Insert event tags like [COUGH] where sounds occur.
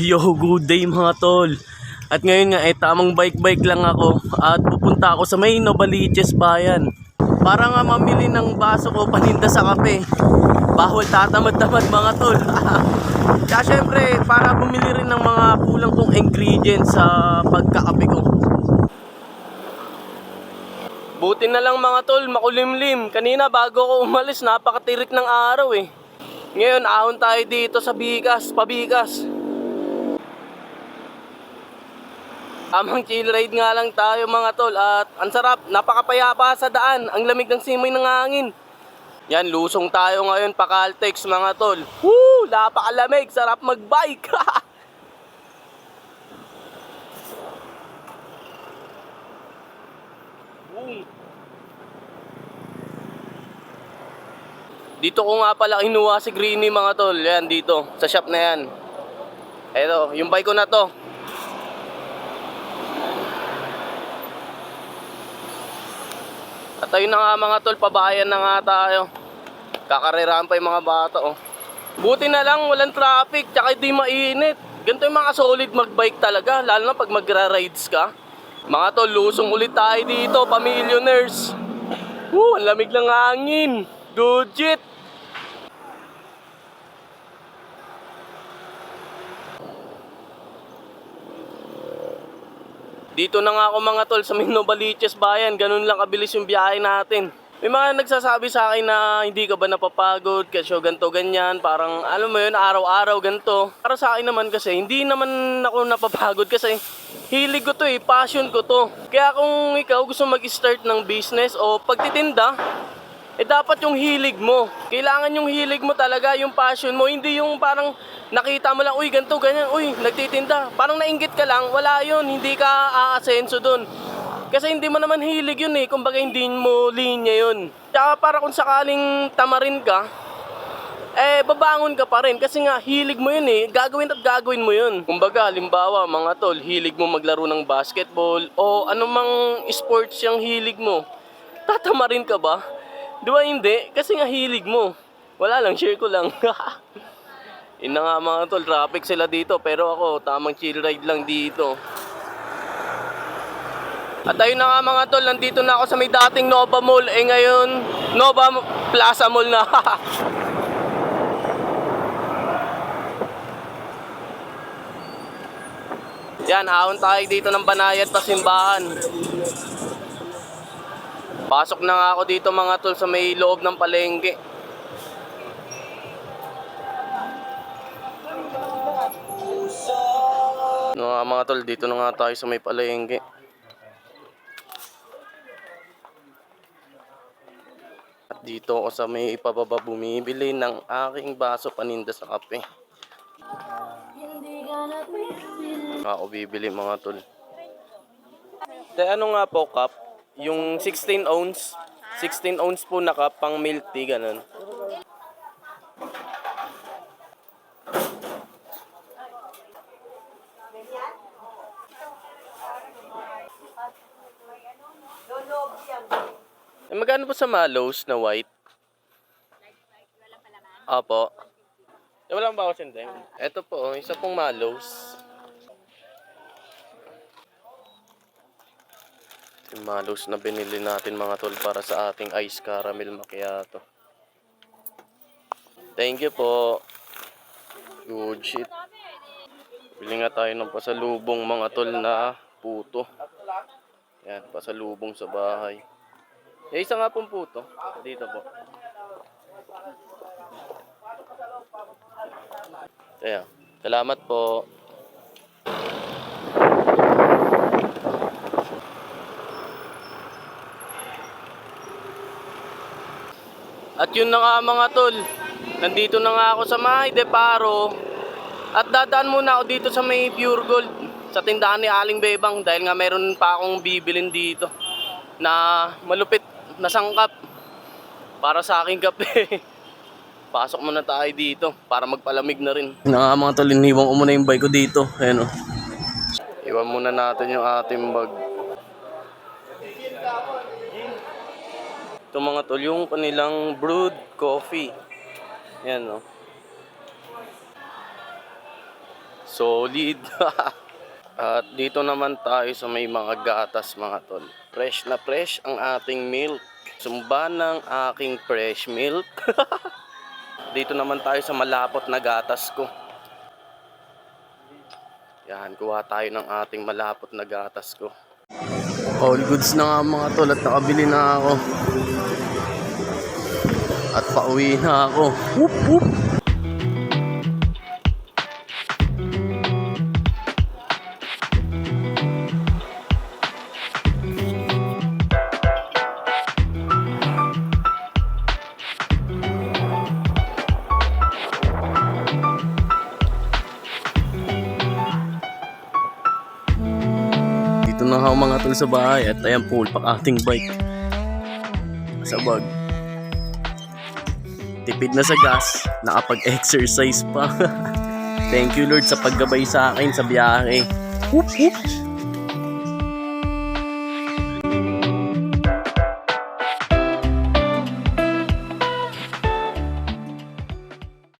Yo, good day mga tol. At ngayon nga, eh, tamang bike-bike lang ako at pupunta ako sa may Novaliches bayan. Para nga mamili ng baso ko paninda sa kape. Bawal tatamad-tamad mga tol. [LAUGHS] Kaya syempre, para bumili rin ng mga kulang kong ingredients sa pagkakape ko. Buti na lang mga tol, makulimlim. Kanina bago ko umalis, napakatirik ng araw eh. Ngayon, ahon tayo dito sa Bigas, pabigas. Amang chill ride nga lang tayo mga tol at ang sarap, napakapayapa sa daan, ang lamig ng simoy ng hangin. Yan, lusong tayo ngayon pa Caltex mga tol. Woo! Napakalamig, sarap magbike. Boom. [LAUGHS] Dito ko nga pala kinuha si Greeny mga tol. Yan dito, sa shop na yan. Eto, yung bike ko na to. At ayun na nga mga tol, pabayan na nga tayo. Kakarerahan pa yung mga bata oh. Buti na lang walang traffic, tsaka di mainit. Ganito yung mga solid magbike talaga, lalo na pag magra-rides ka. Mga tol, lusong ulit tayo dito, pamilyoners. Woo, ang lamig ng hangin. Good. Dito na nga ako mga tol sa may Novaliches bayan, ganun lang kabilis yung biyahe natin. May mga nagsasabi sa akin na hindi ka ba napapagod kasi ganto ganyan, parang alam mo yun, araw-araw ganto. Para sa akin naman kasi, hindi naman ako napapagod kasi hilig ko to eh, passion ko to. Kaya kung ikaw gusto mag-start ng business o pagtitinda, eh dapat yung hilig mo. Kailangan yung hilig mo talaga, yung passion mo. Hindi yung parang nakita mo lang, uy, ganito, ganyan, uy, nagtitinda. Parang nainggit ka lang, wala yun, hindi ka aasenso dun. Kasi hindi mo naman hilig yun eh, kumbaga hindi mo linya yun. Tsaka para kung sakaling tamarin ka, eh babangon ka pa rin kasi nga hilig mo yun eh, gagawin at gagawin mo yun. Kumbaga, halimbawa mga tol, hilig mo maglaro ng basketball o anumang sports yung hilig mo, tatamarin ka ba? Di ba hindi? Kasi nga hilig mo. Wala lang, share ko lang. [LAUGHS] Yun na nga mga tol, traffic sila dito pero ako tamang chill ride lang dito. At ayun na nga mga tol, nandito na ako sa may dating Nova Mall. Eh ngayon, Nova Plaza Mall na. [LAUGHS] Yan, ahon tayo dito ng Banayad Pasimbahan. Pasok na nga ako dito mga tol sa may loob ng palengke. No, mga tol, dito na nga tayo sa may palengke. At dito ako sa may ipababa bumibili ng aking baso paninda sa kape. Ako bibili mga tol. Te, ano nga po cup? Yung 16 ounce. 16 ounce po na cup, pang milk tea, ganun. Eh, magkano po sa Malos na white? Apo. Eh, walang bawas yun din. Ito po, oh, isa pong Malos. Yung Malos na binili natin mga tol para sa ating ice caramel macchiato. Thank you po. Good shit. Bili nga tayo ng pasalubong mga tol na puto. Yan, pasalubong sa bahay. Eh, isa nga pong puto. Dito po. Kaya, salamat po. At yun na nga mga tol. Nandito na nga ako sa May Deparo. At dadaan muna ako dito sa may Pure Gold. Sa tindahan ni Aling Bebang. Dahil nga meron pa akong bibilin dito. Na malupit na sangkap. Para sa aking kape. [LAUGHS] Pasok muna tayo dito. Para magpalamig na rin. Na nga mga tol. Iniwan ko muna yung bike ko dito. Ayan o. Iwan muna natin yung ating bag. Ito mga tol, yung kanilang brewed coffee. Yan o. Solid. [LAUGHS] At dito naman tayo sa may mga gatas mga tol. Fresh na fresh ang ating milk. Sumba ng aking fresh milk. [LAUGHS] dito naman tayo sa malapot na gatas ko. Yan, kuha tayo ng ating malapot na gatas ko. All goods na nga mga tol at nakabili na ako. At pauwi na ako. Whoop, whoop. Na ako mga tol sa bahay at ayan full pack ating bike. Sa bag. Tipid na sa gas, nakapag-exercise pa. [LAUGHS] Thank you Lord sa paggabay sa akin sa biyahe. Whoop, whoop.